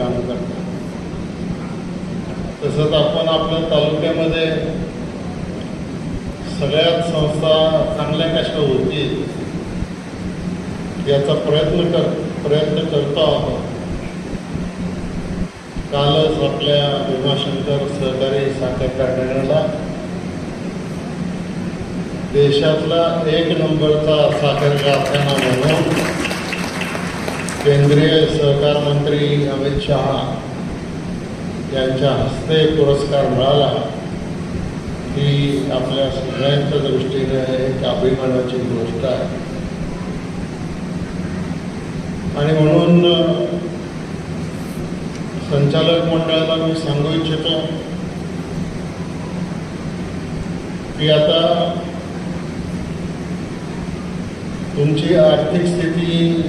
काम करतात. तसंच आपण आपल्या तालुक्यामध्ये सगळ्यात संस्था चांगल्या कशा होतील याचा प्रयत्न कर प्रयत्न करतो आहोत. कालच आपल्या भीमाशंकर सहकारी साखर कारखान्याला देशातला एक नंबरचा साखर कारखाना म्हणून केंद्रीय सहकार मंत्री अमित शहा यांच्या हस्ते पुरस्कार मिळाला. ही आपल्या सगळ्यांच्या दृष्टीने एक अभिमानाची गोष्ट आहे. आणि म्हणून संचालक मंडळाला मी सांगू इच्छितो की आता तुमची आर्थिक स्थिती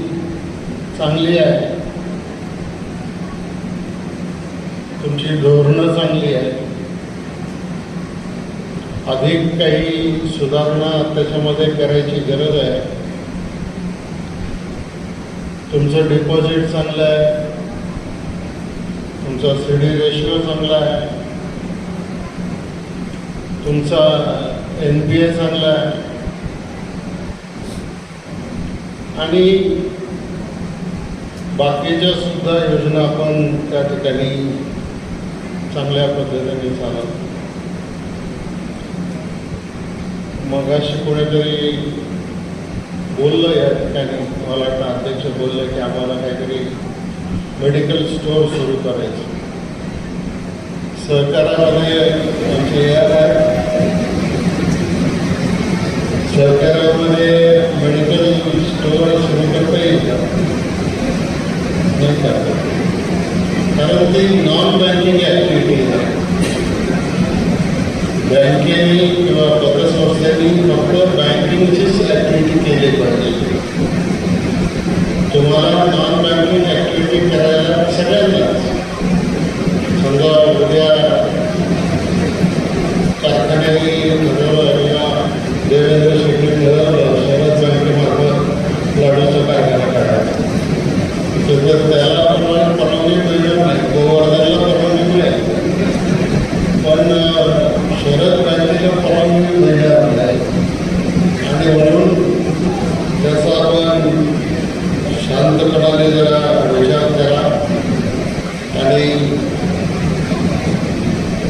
चांगली आहे. तुमची धोरणं चांगली आहे. अधिक काही सुधारणा त्याच्यामध्ये करायची गरज आहे. तुमचं डिपॉझिट चांगलं आहे. तुमचा सी डी रेशिओ चांगला आहे. तुमचा एन पी ए चांगला आहे. आणि बाकीच्या सुद्धा योजना आपण त्या ठिकाणी चांगल्या पद्धतीने चालवतो. मगाशी कोणीतरी बोललं या ठिकाणी मला वाटतं अध्यक्ष बोललं की आम्हाला काहीतरी मेडिकल स्टोअर सुरू करायचं. सहकारामध्ये आमचे सहकारामध्ये मेडिकल स्टोअर सुरू करता येईल. का? नाही का कारण ती नॉन बँकिंग ॲक्टिव्हिटी आहे बँकेने किंवा पतसंस्थेने फक्त बँकिंगचीच ॲक्टिव्हिटी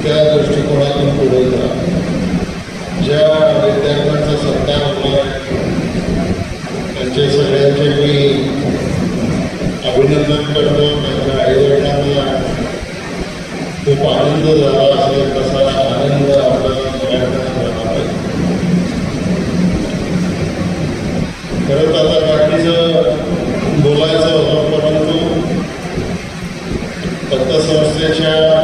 त्या दृष्टिकोनातून पुढे जा ज्या विद्यार्थ्यांचा सत्कार होणार त्यांचे सगळ्यांचे मी अभिनंदन करतो त्यांच्या आईवडिलांना खूप आनंद झाला असेल तसा आनंद आपल्याला सगळ्यांना झाला पाहिजे खरंच आता बाकीचं बोलायचं होतं परंतु पतसंस्थेच्या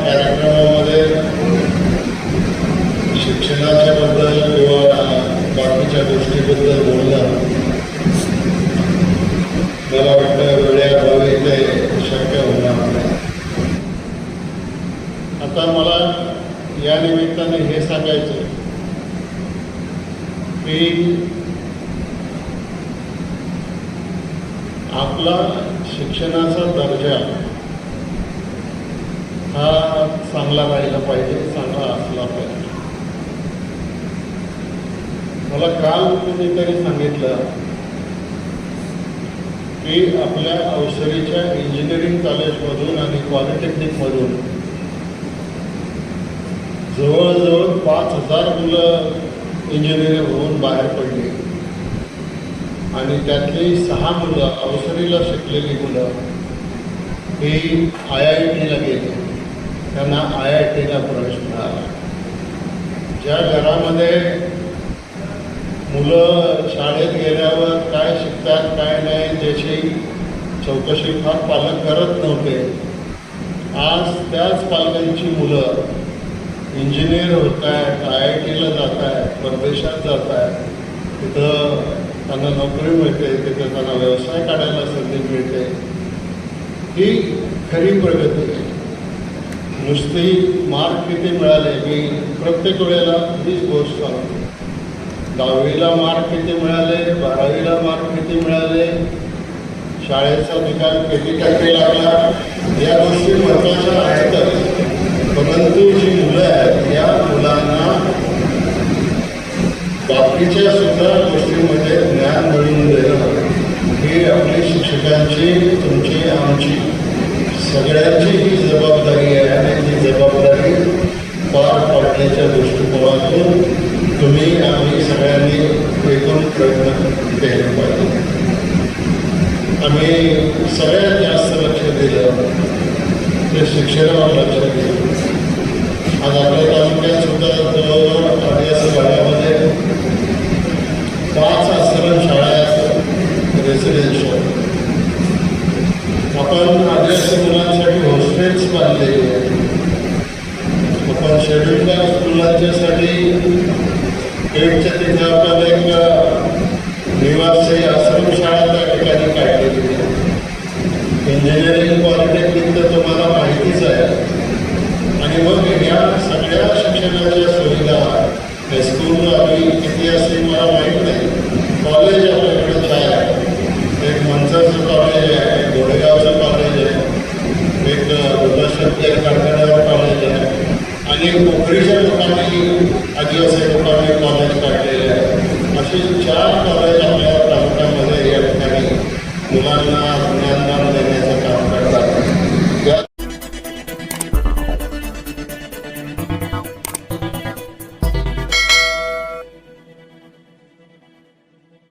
मला वाटतं वेळेअभावी ते शक्य होणार नाही. आता मला या निमित्ताने हे सांगायचं की आपला शिक्षणाचा दर्जा हा चांगला राहिला पाहिजे चांगला असला पाहिजे. मला काल कुणीतरी सांगितलं की आपल्या अवसरीच्या इंजिनिअरिंग कॉलेजमधून आणि पॉलिटेक्निकमधून जवळजवळ पाच हजार मुलं इंजिनिअरिंग होऊन बाहेर पडली. आणि त्यातली सहा मुलं अवसरीला शिकलेली मुलं ही आय आय टीला गेली. त्यांना आय आय टीला प्रवेश मिळाला. ज्या घरामध्ये मुलं शाळेत गेल्यावर काय शिक त्यात काय नाही ज्याची चौकशी फार पालक करत नव्हते. आज त्याच पालकांची मुलं इंजिनियर होत आहेत आय आय टीला जात आहेत परदेशात जात आहेत तिथं त्यांना नोकरी मिळते तिथं त्यांना व्यवसाय काढायला संधी मिळते. ही खरी प्रगती आहे. नुसती मार्क किती मिळाले मी प्रत्येक वेळेला हीच गोष्ट सांगतो. दहावीला मार्क किती मिळाले? बारावीला मार्क किती मिळाले? शाळेचा निकाल किती टक्के लागला? या गोष्टी महत्त्वाच्या आहेत परंतु जी मुलं आहेत या मुलांना बाकीच्या सुद्धा गोष्टींमध्ये ज्ञान मिळवून देणं ही आपली शिक्षकांची तुमची आमची सगळ्यांची ही जबाबदारी आहे आणि ही जबाबदारी पार पाडण्याच्या दृष्टिकोनातून तुम्ही आम्ही सगळ्यांनी एकूण प्रयत्न केले पाहिजे. आम्ही सगळ्यात जास्त लक्ष दिलं ते शिक्षणावर लक्ष दिलं आज आपल्या तालुक्यात सुद्धा जवळजवळ आदिवासी भागामध्ये पाच आश्रम शाळा आहेत रेसिडेन्शियल आपण आदिवासी मुलांसाठी हॉस्टेल्स बांधलेली आहेत. आपण शेड्यूल कास्ट मुलांच्यासाठी पेठच्या तिथे आपल्याला एक निवासी आश्रम शाळा त्या ठिकाणी काढलेली इंजिनिअरिंग पॉलिटेक्निक तर तुम्हाला माहितीच आहे. Allahumma